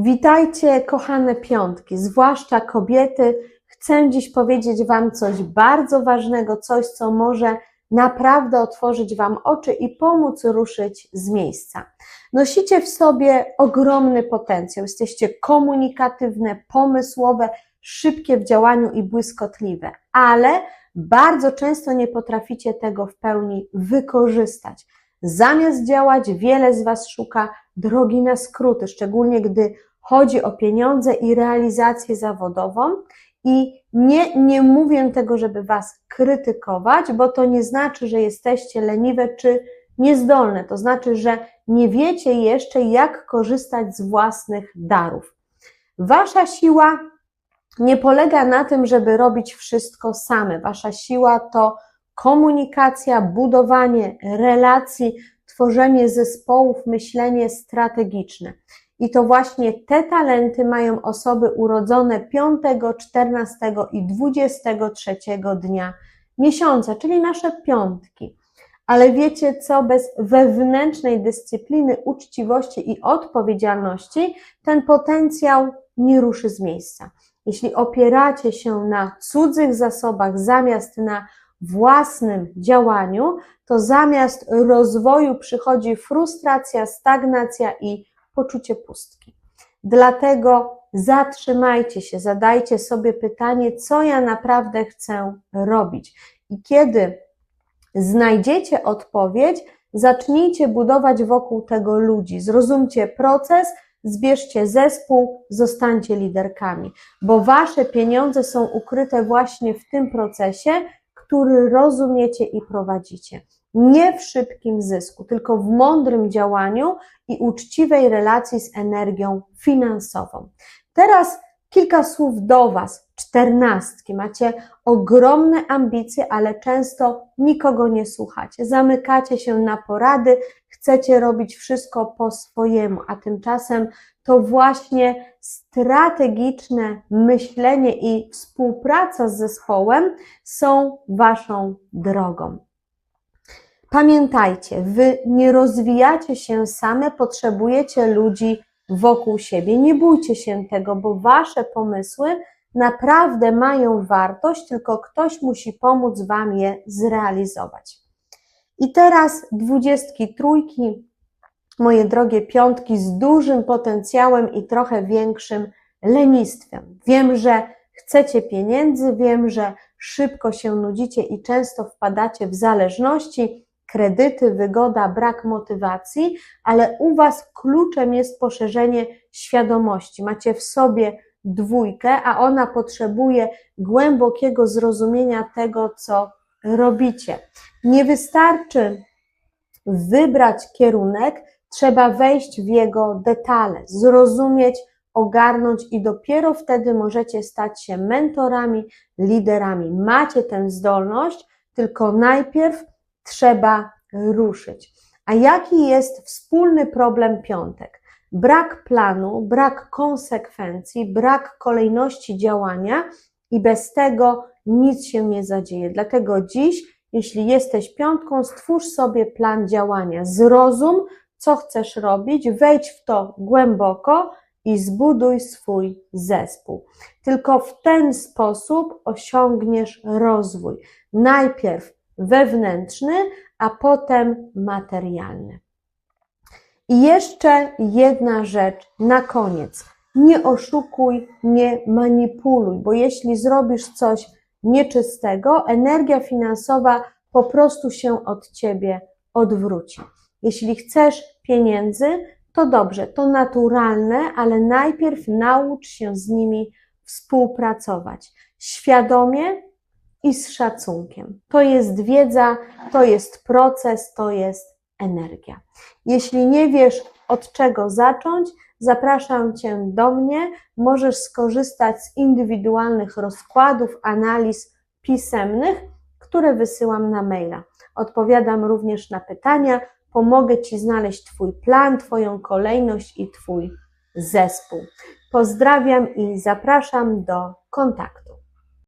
Witajcie, kochane piątki, zwłaszcza kobiety. Chcę dziś powiedzieć Wam coś bardzo ważnego, coś, co może naprawdę otworzyć Wam oczy i pomóc ruszyć z miejsca. Nosicie w sobie ogromny potencjał, jesteście komunikatywne, pomysłowe, szybkie w działaniu i błyskotliwe, ale bardzo często nie potraficie tego w pełni wykorzystać. Zamiast działać, wiele z Was szuka drogi na skróty, szczególnie gdy chodzi o pieniądze i realizację zawodową. I nie, nie mówię tego, żeby Was krytykować, bo to nie znaczy, że jesteście leniwe czy niezdolne. To znaczy, że nie wiecie jeszcze, jak korzystać z własnych darów. Wasza siła nie polega na tym, żeby robić wszystko same. Wasza siła to komunikacja, budowanie relacji, tworzenie zespołów, myślenie strategiczne. I to właśnie te talenty mają osoby urodzone 5, 14 i 23 dnia miesiąca, czyli nasze piątki. Ale wiecie co, bez wewnętrznej dyscypliny, uczciwości i odpowiedzialności ten potencjał nie ruszy z miejsca. Jeśli opieracie się na cudzych zasobach zamiast na własnym działaniu, to zamiast rozwoju przychodzi frustracja, stagnacja i poczucie pustki. Dlatego zatrzymajcie się, zadajcie sobie pytanie, co ja naprawdę chcę robić. I kiedy znajdziecie odpowiedź, zacznijcie budować wokół tego ludzi. Zrozumcie proces, zbierzcie zespół, zostańcie liderkami, bo wasze pieniądze są ukryte właśnie w tym procesie, który rozumiecie i prowadzicie. Nie w szybkim zysku, tylko w mądrym działaniu i uczciwej relacji z energią finansową. Teraz kilka słów do Was, czternastki. Macie ogromne ambicje, ale często nikogo nie słuchacie. Zamykacie się na porady, chcecie robić wszystko po swojemu, a tymczasem to właśnie strategiczne myślenie i współpraca z zespołem są Waszą drogą. Pamiętajcie, Wy nie rozwijacie się same, potrzebujecie ludzi wokół siebie. Nie bójcie się tego, bo Wasze pomysły naprawdę mają wartość, tylko ktoś musi pomóc Wam je zrealizować. I teraz dwudziestki trójki, moje drogie piątki z dużym potencjałem i trochę większym lenistwem. Wiem, że chcecie pieniędzy, wiem, że szybko się nudzicie i często wpadacie w zależności, kredyty, wygoda, brak motywacji, ale u Was kluczem jest poszerzenie świadomości. Macie w sobie dwójkę, a ona potrzebuje głębokiego zrozumienia tego, co robicie. Nie wystarczy wybrać kierunek, trzeba wejść w jego detale, zrozumieć, ogarnąć i dopiero wtedy możecie stać się mentorami, liderami. Macie tę zdolność, tylko najpierw trzeba ruszyć. A jaki jest wspólny problem piątek? Brak planu, brak konsekwencji, brak kolejności działania i bez tego nic się nie zadzieje. Dlatego dziś, jeśli jesteś piątką, stwórz sobie plan działania. Zrozum, co chcesz robić, wejdź w to głęboko i zbuduj swój zespół. Tylko w ten sposób osiągniesz rozwój. Najpierw wewnętrzny, a potem materialny. I jeszcze jedna rzecz na koniec. Nie oszukuj, nie manipuluj, bo jeśli zrobisz coś nieczystego, energia finansowa po prostu się od ciebie odwróci. Jeśli chcesz pieniędzy, to dobrze, to naturalne, ale najpierw naucz się z nimi współpracować. Świadomie i z szacunkiem. To jest wiedza, to jest proces, to jest energia. Jeśli nie wiesz, od czego zacząć, zapraszam Cię do mnie. Możesz skorzystać z indywidualnych rozkładów, analiz pisemnych, które wysyłam na maila. Odpowiadam również na pytania, pomogę Ci znaleźć Twój plan, Twoją kolejność i Twój zespół. Pozdrawiam i zapraszam do kontaktu.